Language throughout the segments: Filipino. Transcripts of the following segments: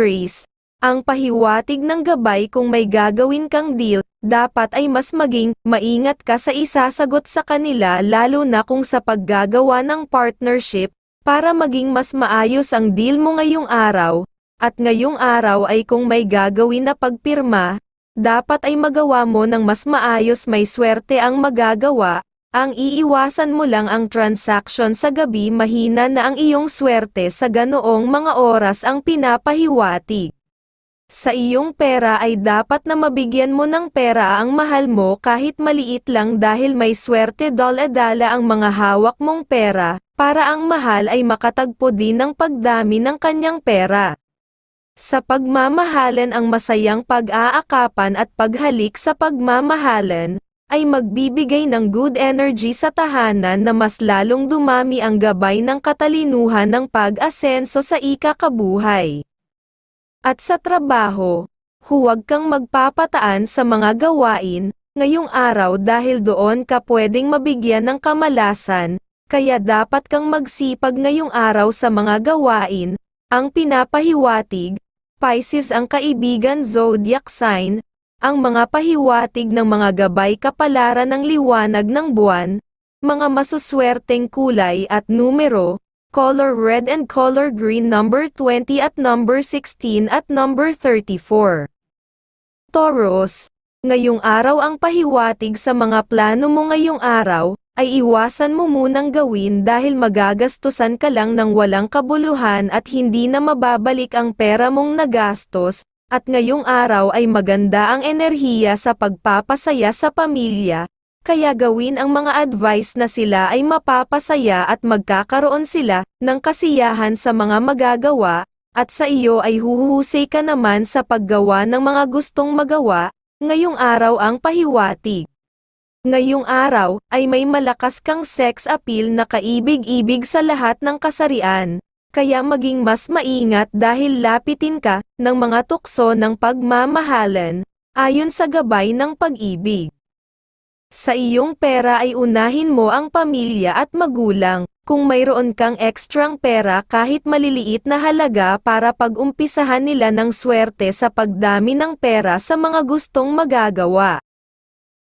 Aries, ang pahiwatig ng gabay kung may gagawin kang deal, dapat ay mas maging maingat ka sa isasagot sa kanila lalo na kung sa paggagawa ng partnership, para maging mas maayos ang deal mo ngayong araw, at ngayong araw ay kung may gagawin na pagpirma, dapat ay magawa mo ng mas maayos may swerte ang magagawa, ang iiwasan mo lang ang transaction sa gabi mahina na ang iyong swerte sa ganoong mga oras ang pinapahiwatig. Sa iyong pera ay dapat na mabigyan mo ng pera ang mahal mo kahit maliit lang dahil may swerte dala-dala ang mga hawak mong pera, para ang mahal ay makatagpo din ng pagdami ng kanyang pera. Sa pagmamahalan ang masayang pag-aakapan at paghalik sa pagmamahalan, ay magbibigay ng good energy sa tahanan na mas lalong dumami ang gabay ng katalinuhan ng pag-asenso sa ikakabuhay. At sa trabaho, huwag kang magpapataan sa mga gawain, ngayong araw dahil doon ka pwedeng mabigyan ng kamalasan, kaya dapat kang magsipag ngayong araw sa mga gawain, ang pinapahiwatig, Pisces ang kaibigan zodiac sign, ang mga pahiwatig ng mga gabay kapalaran ng liwanag ng buwan, mga masuswerteng kulay at numero, color red and color green number 20 at number 16 at number 34. Taurus, ngayong araw ang pahiwatig sa mga plano mo ngayong araw, ay iwasan mo munang gawin dahil magagastusan ka lang ng walang kabuluhan at hindi na mababalik ang pera mong nagastos, at ngayong araw ay maganda ang enerhiya sa pagpapasaya sa pamilya, kaya gawin ang mga advice na sila ay mapapasaya at magkakaroon sila ng kasiyahan sa mga magagawa, at sa iyo ay huhusay ka naman sa paggawa ng mga gustong magawa, ngayong araw ang pahiwatig. Ngayong araw, ay may malakas kang sex appeal na kaibig-ibig sa lahat ng kasarian, kaya maging mas maingat dahil lapitin ka ng mga tukso ng pagmamahalan, ayon sa gabay ng pag-ibig. Sa iyong pera ay unahin mo ang pamilya at magulang, kung mayroon kang ekstrang pera kahit maliliit na halaga para pag-umpisahan nila ng swerte sa pagdami ng pera sa mga gustong magagawa.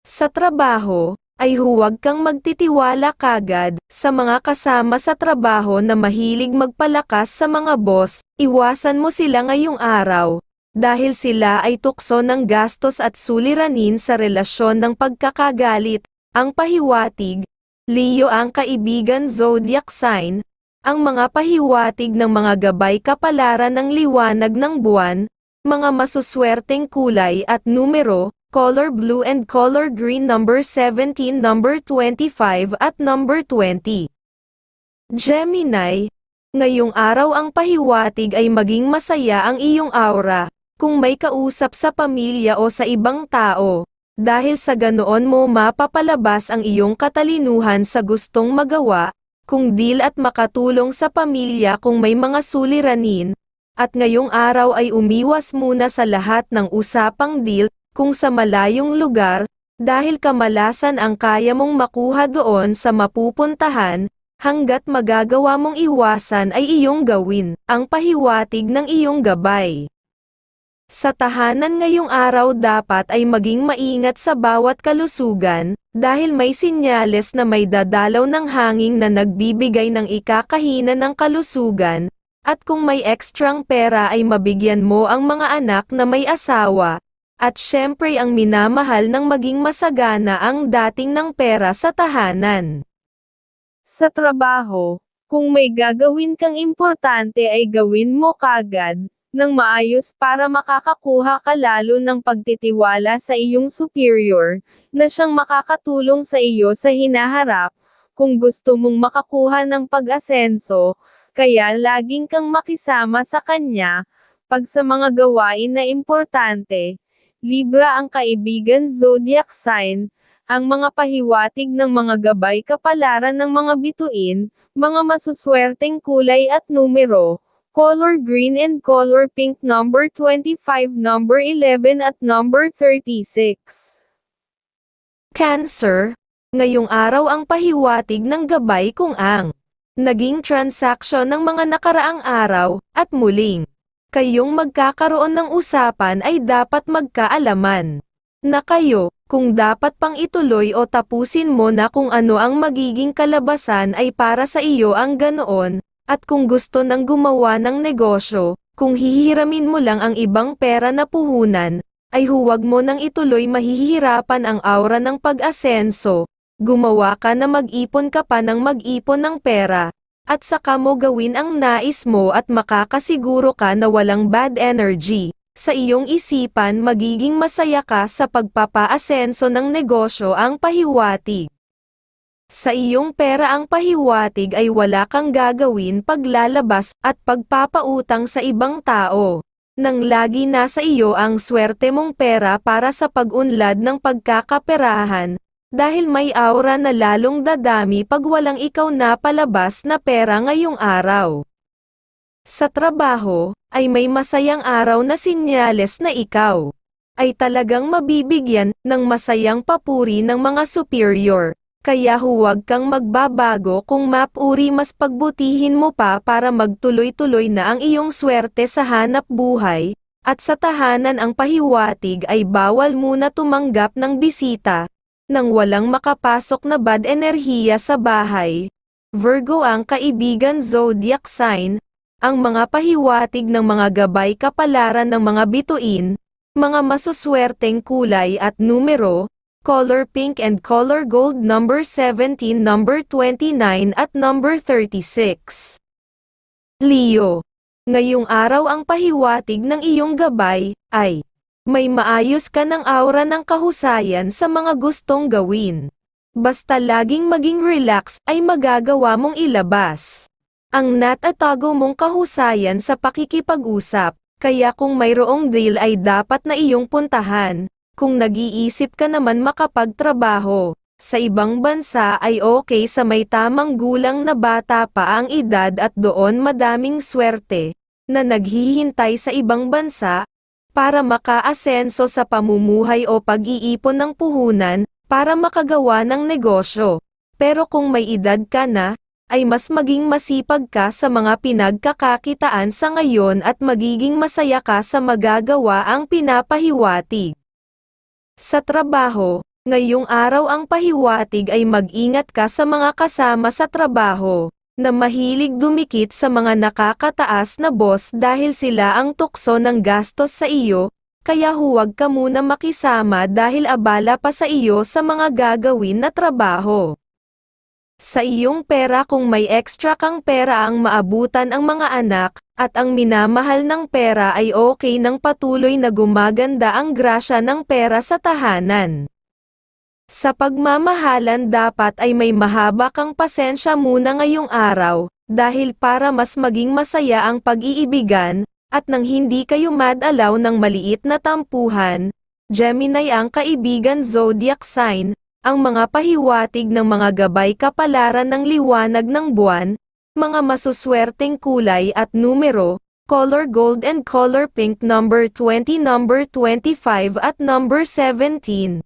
Sa trabaho, ay huwag kang magtitiwala kagad sa mga kasama sa trabaho na mahilig magpalakas sa mga boss, iwasan mo sila ngayong araw, dahil sila ay tukso ng gastos at suliranin sa relasyon ng pagkakagalit, ang pahiwatig, Leo ang kaibigan zodiac sign, ang mga pahiwatig ng mga gabay kapalaran ng liwanag ng buwan, mga masuswerteng kulay at numero, color blue and color green number 17 number 25 at number 20. Gemini, ngayong araw ang pahiwatig ay maging masaya ang iyong aura, kung may kausap sa pamilya o sa ibang tao, dahil sa ganoon mo mapapalabas ang iyong katalinuhan sa gustong magawa, kung deal at makatulong sa pamilya kung may mga suliranin, at ngayong araw ay umiwas muna sa lahat ng usapang deal, kung sa malayong lugar, dahil kamalasan ang kaya mong makuha doon sa mapupuntahan, hanggat magagawa mong iwasan ay iyong gawin, ang pahiwatig ng iyong gabay. Sa tahanan ngayong araw dapat ay maging maingat sa bawat kalusugan, dahil may sinyales na may dadalaw ng hanging na nagbibigay ng ikakahina ng kalusugan, at kung may ekstrang pera ay mabigyan mo ang mga anak na may asawa, at syempre ang minamahal ng maging masagana ang dating ng pera sa tahanan. Sa trabaho, kung may gagawin kang importante ay gawin mo kagad, ng maayos para makakakuha ka lalo ng pagtitiwala sa iyong superior, na siyang makakatulong sa iyo sa hinaharap, kung gusto mong makakuha ng pag-asenso, kaya laging kang makisama sa kanya, pag sa mga gawain na importante, Libra ang kaibigan zodiac sign, ang mga pahiwatig ng mga gabay kapalaran ng mga bituin, mga masuswerteng kulay at numero, color green and color pink number 25 number 11 at number 36. Cancer, ngayong araw ang pahiwatig ng gabay kung ang naging transaksyon ng mga nakaraang araw, at muling kayong magkakaroon ng usapan ay dapat magkaalaman. Na kayo, kung dapat pang ituloy o tapusin mo na kung ano ang magiging kalabasan ay para sa iyo ang ganoon, at kung gusto nang gumawa ng negosyo, kung hihiramin mo lang ang ibang pera na puhunan, ay huwag mo nang ituloy mahihirapan ang aura ng pag-asenso, gumawa ka na mag-ipon ka pa ng mag-ipon ng pera, at saka mo gawin ang nais mo at makakasiguro ka na walang bad energy. Sa iyong isipan magiging masaya ka sa pagpapaasenso ng negosyo ang pahiwatig. Sa iyong pera ang pahiwatig ay wala kang gagawin paglalabas at pagpapautang sa ibang tao. Nang lagi nasa iyo ang swerte mong pera para sa pag-unlad ng pagkakaperahan, dahil may aura na lalong dadami pag walang ikaw na palabas na pera ngayong araw. Sa trabaho, ay may masayang araw na sinyales na ikaw ay talagang mabibigyan ng masayang papuri ng mga superior. Kaya huwag kang magbabago kung mapuri mas pagbutihin mo pa para magtuloy-tuloy na ang iyong swerte sa hanap buhay, at sa tahanan ang pahiwatig ay bawal muna tumanggap ng bisita, nang walang makapasok na bad enerhiya sa bahay. Virgo ang kaibigan zodiac sign, ang mga pahiwatig ng mga gabay kapalaran ng mga bituin, mga masuswerteng kulay at numero, color pink and color gold number 17 number 29 at number 36. Leo. Ngayong araw ang pahiwatig ng iyong gabay, ay, may maayos ka ng aura ng kahusayan sa mga gustong gawin. Basta laging maging relax ay magagawa mong ilabas. Ang natatago mong kahusayan sa pakikipag-usap, kaya kung mayroong deal ay dapat na iyong puntahan, kung nag-iisip ka naman makapagtrabaho, sa ibang bansa ay okay sa may tamang gulang na bata pa ang edad at doon madaming swerte, na naghihintay sa ibang bansa, para makaasenso sa pamumuhay o pag-iipon ng puhunan, para makagawa ng negosyo. Pero kung may edad ka na, ay mas maging masipag ka sa mga pinagkakakitaan sa ngayon at magiging masaya ka sa magagawa ang pinapahiwatig. Sa trabaho, ngayong araw ang pahiwatig ay mag-ingat ka sa mga kasama sa trabaho, na mahilig dumikit sa mga nakakataas na boss dahil sila ang tukso ng gastos sa iyo, kaya huwag ka muna makisama dahil abala pa sa iyo sa mga gagawin na trabaho. Sa iyong pera kung may extra kang pera ang maabutan ang mga anak, at ang minamahal ng pera ay okay nang patuloy na gumaganda ang grasya ng pera sa tahanan. Sa pagmamahalan dapat ay may mahaba kang pasensya muna ngayong araw, dahil para mas maging masaya ang pag-iibigan, at nang hindi kayo madalaw ng maliit na tampuhan, Gemini ang kaibigan zodiac sign, ang mga pahiwatig ng mga gabay kapalaran ng liwanag ng buwan, mga masuswerteng kulay at numero, color gold and color pink number 20 number 25 at number 17.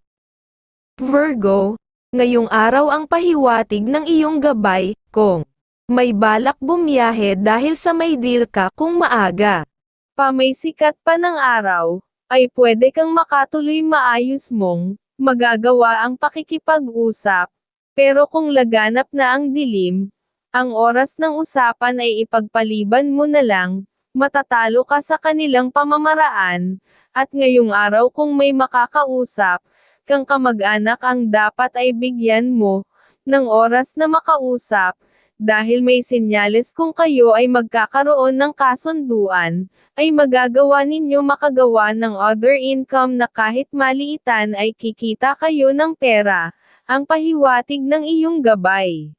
Virgo, ngayong araw ang pahiwatig ng iyong gabay, kung may balak bumiyahe dahil sa may deal ka kung maaga. Pa may sikat pa ng araw, ay pwede kang makatuloy maayos mong magagawa ang pakikipag-usap. Pero kung laganap na ang dilim, ang oras ng usapan ay ipagpaliban mo na lang, matatalo ka sa kanilang pamamaraan, at ngayong araw kung may makakausap, kang kamag-anak ang dapat ay bigyan mo, ng oras na makausap, dahil may sinyales kung kayo ay magkakaroon ng kasunduan, ay magagawa ninyo makagawa ng other income na kahit maliitan ay kikita kayo ng pera, ang pahiwatig ng iyong gabay.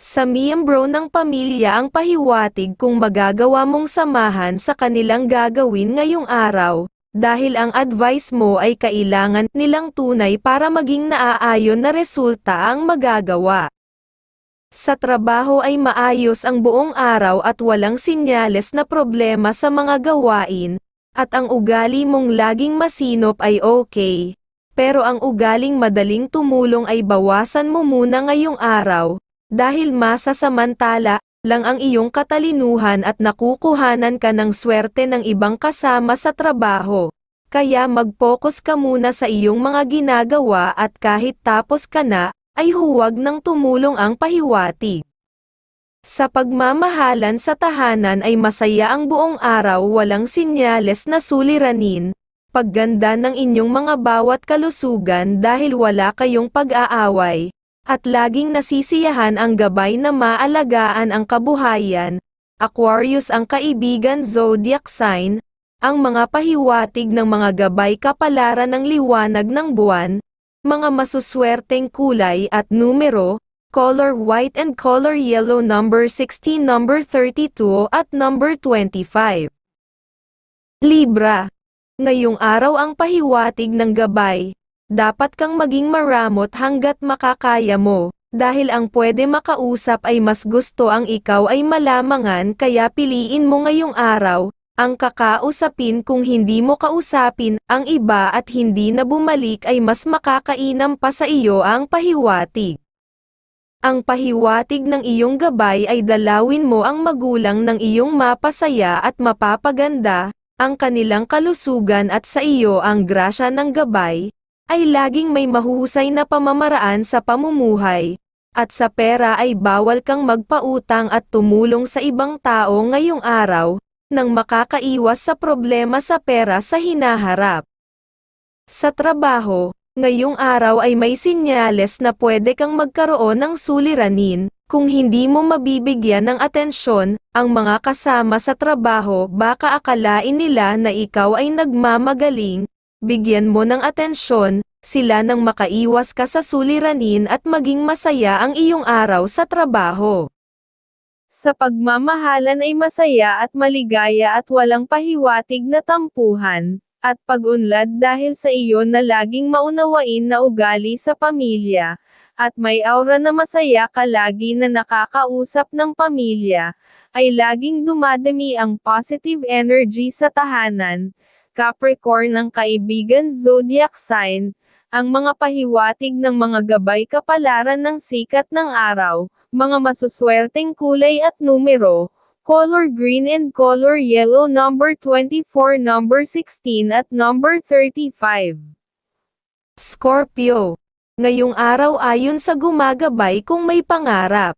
Sa miyembro ng pamilya ang pahiwatig kung magagawa mong samahan sa kanilang gagawin ngayong araw, dahil ang advice mo ay kailangan nilang tunay para maging naaayon na resulta ang magagawa. Sa trabaho ay maayos ang buong araw at walang sinyales na problema sa mga gawain, at ang ugali mong laging masinop ay okay. Pero ang ugaling madaling tumulong ay bawasan mo muna ngayong araw, dahil masasamantala lang ang iyong katalinuhan at nakukuhanan ka ng swerte ng ibang kasama sa trabaho. Kaya mag-focus ka muna sa iyong mga ginagawa at kahit tapos ka na, ay huwag nang tumulong ang pahiwatig. Sa pagmamahalan sa tahanan ay masaya ang buong araw walang sinyales na suliranin, pagganda ng inyong mga bawat kalusugan dahil wala kayong pag-aaway, at laging nasisiyahan ang gabay na maalagaan ang kabuhayan. Aquarius ang kaibigan zodiac sign, ang mga pahiwatig ng mga gabay kapalaran ng liwanag ng buwan, mga masuswerteng kulay at numero, color white and color yellow number 16 number 32 at number 25. Libra. Ngayong araw ang pahiwatig ng gabay. Dapat kang maging maramot hanggat makakaya mo, dahil ang pwede makausap ay mas gusto ang ikaw ay malamangan kaya piliin mo ngayong araw, ang kakausapin. Kung hindi mo kausapin ang iba at hindi na bumalik ay mas makakainam pa sa iyo ang pahiwatig. Ang pahiwatig ng iyong gabay ay dalawin mo ang magulang ng iyong mapasaya at mapapaganda, ang kanilang kalusugan at sa iyo ang grasya ng gabay, ay laging may mahuhusay na pamamaraan sa pamumuhay, at sa pera ay bawal kang magpautang at tumulong sa ibang tao ngayong araw, nang makakaiwas sa problema sa pera sa hinaharap. Sa trabaho, ngayong araw ay may sinyales na pwede kang magkaroon ng suliranin, kung hindi mo mabibigyan ng atensyon, ang mga kasama sa trabaho baka akalain nila na ikaw ay nagmamagaling, bigyan mo ng atensyon, sila nang makaiwas ka sa suliranin at maging masaya ang iyong araw sa trabaho. Sa pagmamahalan ay masaya at maligaya at walang pahiwatig na tampuhan, at pag-unlad dahil sa iyo na laging maunawain na ugali sa pamilya, at may aura na masaya ka lagi na nakakausap ng pamilya, ay laging dumadami ang positive energy sa tahanan, Capricorn ng kaibigan zodiac sign, ang mga pahiwatig ng mga gabay kapalaran ng sikat ng araw, mga masuswerteng kulay at numero, color green and color yellow number 24 number 16 at number 35. Scorpio. Ngayong araw ayon sa gumagabay kung may pangarap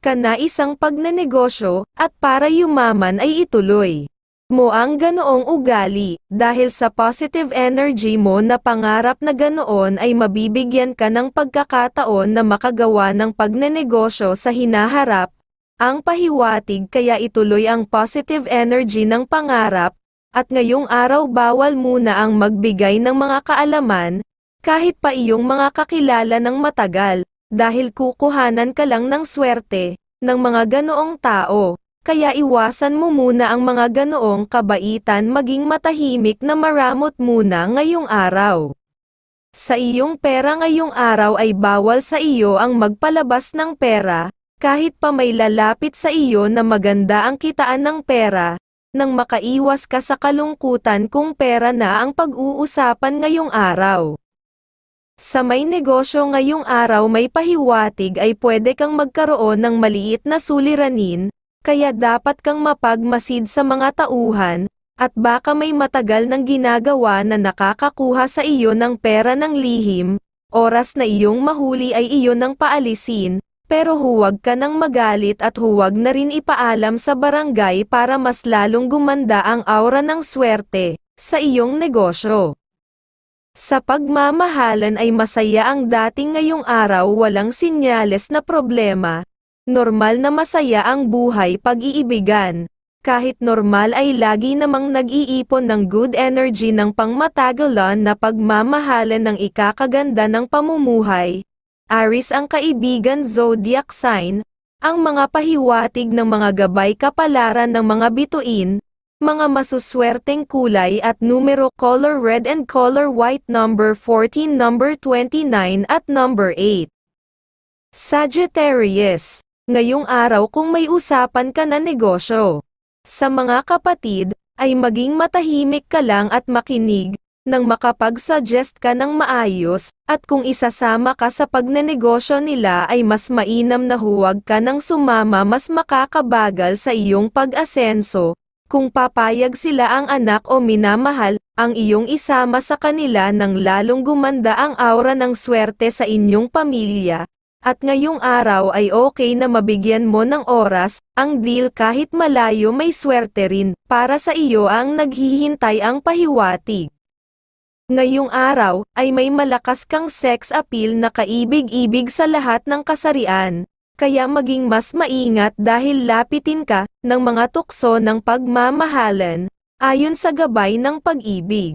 ka na isang pagnenegosyo, at para yumaman ay ituloy mo ang ganoong ugali, dahil sa positive energy mo na pangarap na ganoon ay mabibigyan ka ng pagkakataon na makagawa ng pagnenegosyo sa hinaharap, ang pahiwatig kaya ituloy ang positive energy ng pangarap, at ngayong araw bawal muna ang magbigay ng mga kaalaman, kahit pa iyong mga kakilala ng matagal, dahil kukuhanan ka lang ng swerte, ng mga ganoong tao kaya iwasan mo muna ang mga ganoong kabaitan maging matahimik na maramot muna ngayong araw. Sa iyong pera ngayong araw ay bawal sa iyo ang magpalabas ng pera, kahit pa may lalapit sa iyo na maganda ang kitaan ng pera, nang makaiwas ka sa kalungkutan kung pera na ang pag-uusapan ngayong araw. Sa may negosyo ngayong araw may pahiwatig ay pwede kang magkaroon ng maliit na suliranin, kaya dapat kang mapagmasid sa mga tauhan, at baka may matagal nang ginagawa na nakakakuha sa iyo ng pera ng lihim, oras na iyong mahuli ay iyon ang paalisin, pero huwag ka nang magalit at huwag na rin ipaalam sa barangay para mas lalong gumanda ang aura ng swerte sa iyong negosyo. Sa pagmamahalan ay masaya ang dating ngayong araw walang sinyales na problema, Normal na masaya ang buhay pag-iibigan. Kahit normal ay lagi namang nag-iipon ng good energy ng pangmatagalan na pagmamahalan ng ikakaganda ng pamumuhay. Aris ang kaibigan zodiac sign, ang mga pahiwatig ng mga gabay kapalaran ng mga bituin, mga masuswerteng kulay at numero color red and color white number 14 number 29 at number 8. Sagittarius Ngayong araw kung may usapan ka na negosyo. Sa mga kapatid, ay maging matahimik ka lang at makinig, nang makapag-suggest ka ng maayos, at kung isasama ka sa pagnenegosyo nila ay mas mainam na huwag ka nang sumama mas makakabagal sa iyong pag-asenso, kung papayag sila ang anak o minamahal, ang iyong isama sa kanila nang lalong gumanda ang aura ng swerte sa inyong pamilya. At ngayong araw ay okay na mabigyan mo ng oras, ang deal kahit malayo may swerte rin, para sa iyo ang naghihintay ang pahiwatig. Ngayong araw, ay may malakas kang sex appeal na kaibig-ibig sa lahat ng kasarian, kaya maging mas maingat dahil lapitin ka ng mga tukso ng pagmamahalan, ayon sa gabay ng pag-ibig.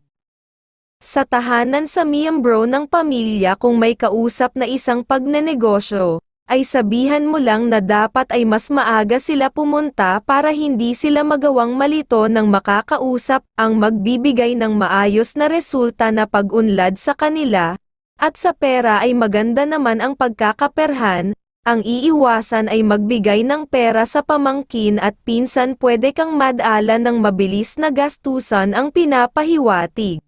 Sa tahanan sa miyembro ng pamilya kung may kausap na isang pagnenegosyo, ay sabihan mo lang na dapat ay mas maaga sila pumunta para hindi sila magawang malito ng makakausap ang magbibigay ng maayos na resulta na pag-unlad sa kanila, at sa pera ay maganda naman ang pagkakaperhan, ang iiwasan ay magbigay ng pera sa pamangkin at pinsan pwede kang madala ng mabilis na gastusan ang pinapahiwatig.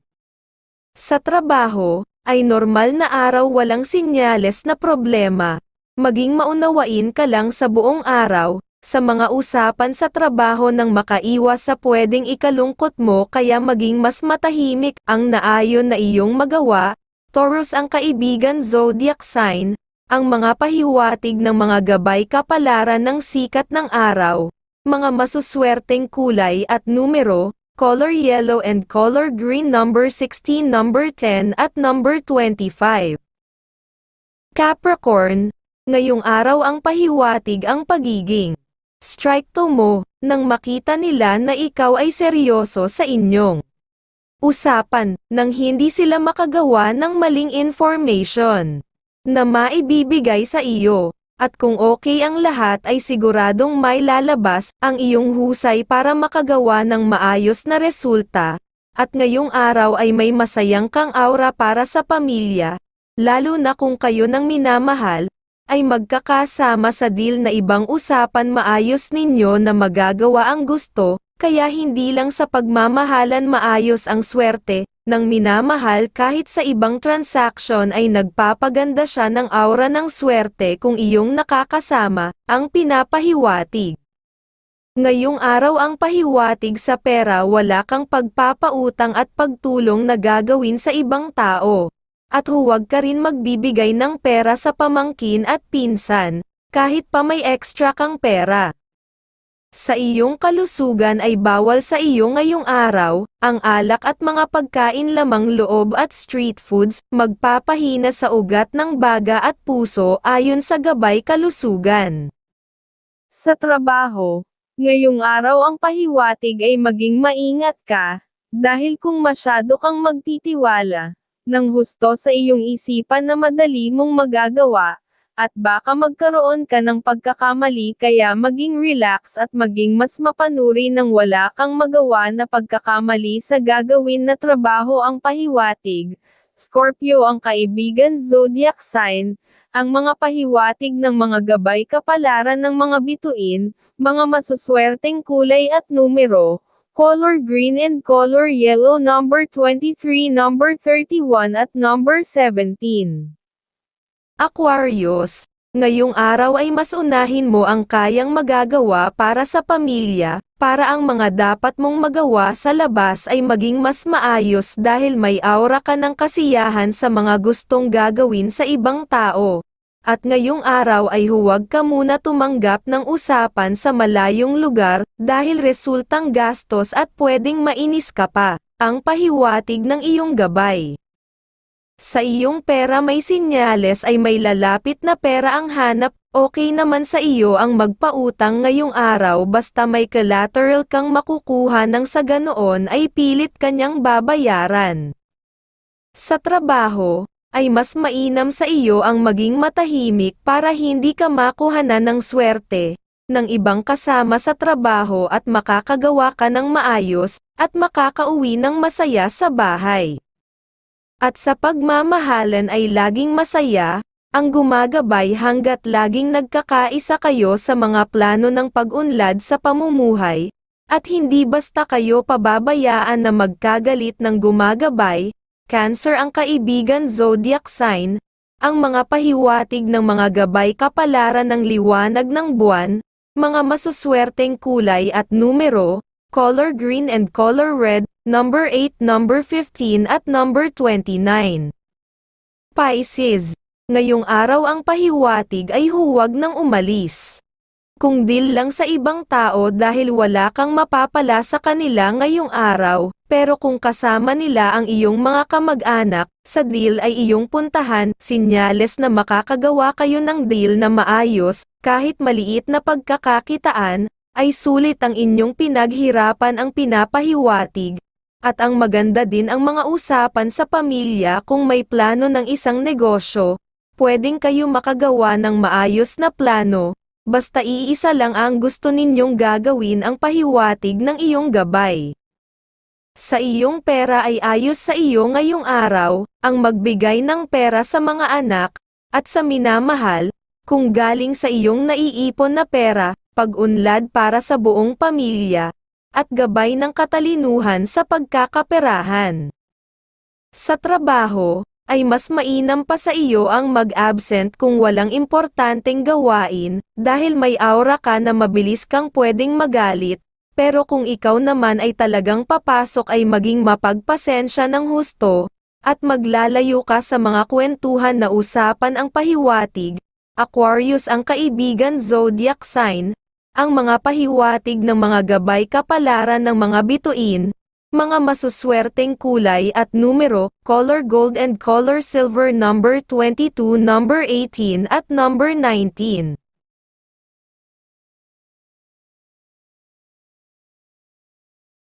Sa trabaho, ay normal na araw walang sinyales na problema. Maging maunawain ka lang sa buong araw, sa mga usapan sa trabaho nang makaiwas sa pwedeng ikalungkot mo kaya maging mas matahimik ang naayon na iyong magawa. Taurus ang kaibigan zodiac sign, ang mga pahiwatig ng mga gabay kapalaran ng sikat ng araw, mga masuswerteng kulay at numero, color yellow and color green number 16 number 10 at number 25. Capricorn, ngayong araw ang pahiwatig ang pagiging strike to mo, nang makita nila na ikaw ay seryoso sa inyong usapan, nang hindi sila makagawa ng maling information na maibibigay sa iyo. At kung okay ang lahat ay siguradong may lalabas ang iyong husay para makagawa ng maayos na resulta. At ngayong araw ay may masayang kang aura para sa pamilya, lalo na kung kayo ng minamahal, ay magkakasama sa deal na ibang usapan maayos ninyo na magagawa ang gusto, kaya hindi lang sa pagmamahalan maayos ang swerte, ng minamahal kahit sa ibang transaction ay nagpapaganda siya ng aura ng swerte kung iyong nakakasama, ang pinapahiwatig. Ngayong araw ang pahiwatig sa pera wala kang pagpapautang at pagtulong na gagawin sa ibang tao. At huwag ka rin magbibigay ng pera sa pamangkin at pinsan, kahit pa may extra kang pera. Sa iyong kalusugan ay bawal sa iyo ngayong araw, ang alak at mga pagkain lamang loob at street foods, magpapahina sa ugat ng baga at puso ayon sa gabay kalusugan. Sa trabaho, ngayong araw ang pahiwatig ay maging maingat ka, dahil kung masyado kang magtitiwala, ng husto sa iyong isipan na madali mong magagawa, at baka magkaroon ka ng pagkakamali kaya maging relax at maging mas mapanuri nang wala kang magawa na pagkakamali sa gagawin na trabaho ang pahiwatig. Scorpio ang kaibigan zodiac sign, ang mga pahiwatig ng mga gabay kapalaran ng mga bituin, mga masuswerteng kulay at numero, color green and color yellow number 23 number 31 at number 17. Aquarius, ngayong araw ay mas unahin mo ang kayang magagawa para sa pamilya, para ang mga dapat mong magawa sa labas ay maging mas maayos dahil may aura ka ng kasiyahan sa mga gustong gagawin sa ibang tao. At ngayong araw ay huwag ka muna tumanggap ng usapan sa malayong lugar dahil resultang gastos at pwedeng mainis ka pa. Ang pahiwatig ng iyong gabay. Sa iyong pera may sinyales ay may lalapit na pera ang hanap, okay naman sa iyo ang magpautang ngayong araw basta may collateral kang makukuha ng sa ganoon ay pilit kanyang babayaran. Sa trabaho, ay mas mainam sa iyo ang maging matahimik para hindi ka makuhanan ng swerte, ng ibang kasama sa trabaho at makakagawa ka ng maayos, at makakauwi ng masaya sa bahay. At sa pagmamahalan ay laging masaya, ang gumagabay hanggat laging nagkakaisa kayo sa mga plano ng pag-unlad sa pamumuhay, at hindi basta kayo pababayaan na magkagalit ng gumagabay, Cancer ang kaibigan zodiac sign, ang mga pahiwatig ng mga gabay kapalaran ng liwanag ng buwan, mga masuswerteng kulay at numero, color green and color red, number 8, number 15 at number 29. Pisces, ngayong araw ang pahiwatig ay huwag nang umalis. Kung deal lang sa ibang tao dahil wala kang mapapala sa kanila ngayong araw, pero kung kasama nila ang iyong mga kamag-anak, sa deal ay iyong puntahan, sinyales na makakagawa kayo ng deal na maayos, kahit maliit na pagkakakitaan, ay sulit ang inyong pinaghirapan ang pinapahiwatig. At ang maganda din ang mga usapan sa pamilya kung may plano ng isang negosyo, pwedeng kayo makagawa ng maayos na plano, basta iisa lang ang gusto ninyong gagawin ang pahiwatig ng iyong gabay. Sa iyong pera ay ayos sa iyo ngayong araw, ang magbigay ng pera sa mga anak, at sa minamahal, kung galing sa iyong naiipon na pera, pag-unlad para sa buong pamilya, at gabay ng katalinuhan sa pagkakaperahan. Sa trabaho, ay mas mainam pa sa iyo ang mag-absent kung walang importanteng gawain, dahil may aura ka na mabilis kang pwedeng magalit, pero kung ikaw naman ay talagang papasok ay maging mapagpasensya ng husto, at maglalayo ka sa mga kwentuhan na usapan ang pahiwatig, Aquarius ang kaibigan zodiac sign, ang mga pahiwatig ng mga gabay kapalaran ng mga bituin, mga masuswerteng kulay at numero, color gold and color silver number 22, number 18 at number 19.